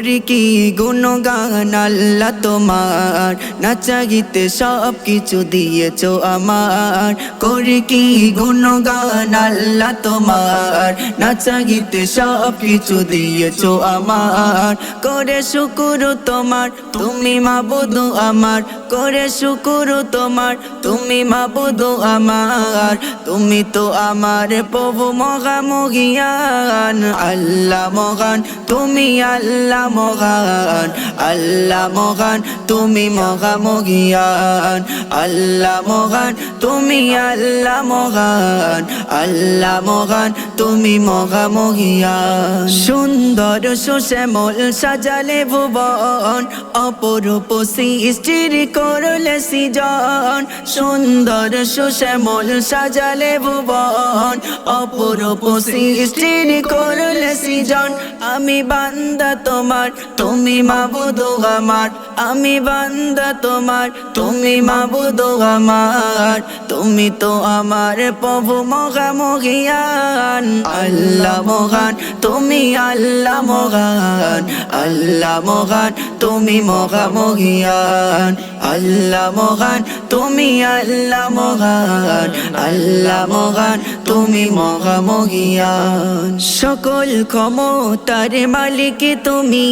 করি কি গুণগান, আল্লাহ তোমার। না চাইতে সব কিছু দিয়েছ আমার। করি কি গুণগান, আল্লাহ তোমার। না চাইতে সব কিছু দিয়েছ আমার। করে শুকুর তোমার, তুমি মাবুদু আমার। করে শুকুর তোমার, তুমি মাবুদু আমার। তুমি তো আমার প্রভু মগা মগিয়ান আল্লাহ মগান তুমি আল্লাহ মগান আল্লাহ মগান তুমি মগা মগিয়ান আল্লাহ মগান তুমি আল্লাহ মগান আল্লাহ মগান তুমি মগা মগিয়ান সুন্দর সুশ্যামল সাজালে ভুবন, অপরূপ সৃষ্টির করলে সৃজন। সুন্দর সুশ্যামল সাজালে ভুবন, অপরূপ সৃষ্টির করলে সৃজন। আমি বান্দা তোমার, তুমি মাবুদ আমার। আমি বান্দা তোমার, তুমি মাবুদ আমার। তুমি তো আমার প্রভু মগা মগিয়ান আল্লাহ মগান তুমি আল্লাহ মগান আল্লাহ মগান তুমি মগা মগিয়ান আল্লাহ মগান তুমি আল্লাহ মগান আল্লাহ মগান তুমি মগা মগিয়ান সকল ক্ষমতার মালিক তুমি।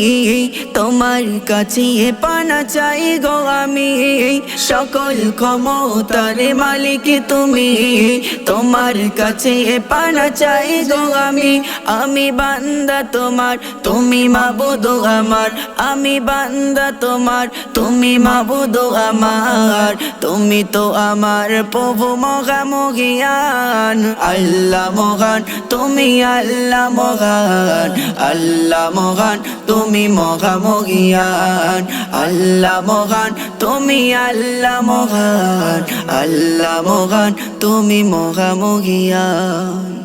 তোমার কাছে পানা চাই গো আমি। সকল ক্ষমতার মালিক তুমি। তোমার কাছে পানা চাই গো আমি। আমি বান্দা তোমার, তুমি মাবুদ আমার। আমি বান্দা তোমার, তুমি মাবুদ আমার। তুমি তো আমার প্রভু মগা মগিয়ান আল্লাহ মগান তুমি আল্লাহ মগান আল্লাহ মগান তুমি মগা মগিয়ান আল্লাহ মগান তুমি আল্লাহ মগান আল্লাহ মগান তুমি মগা মগিয়ান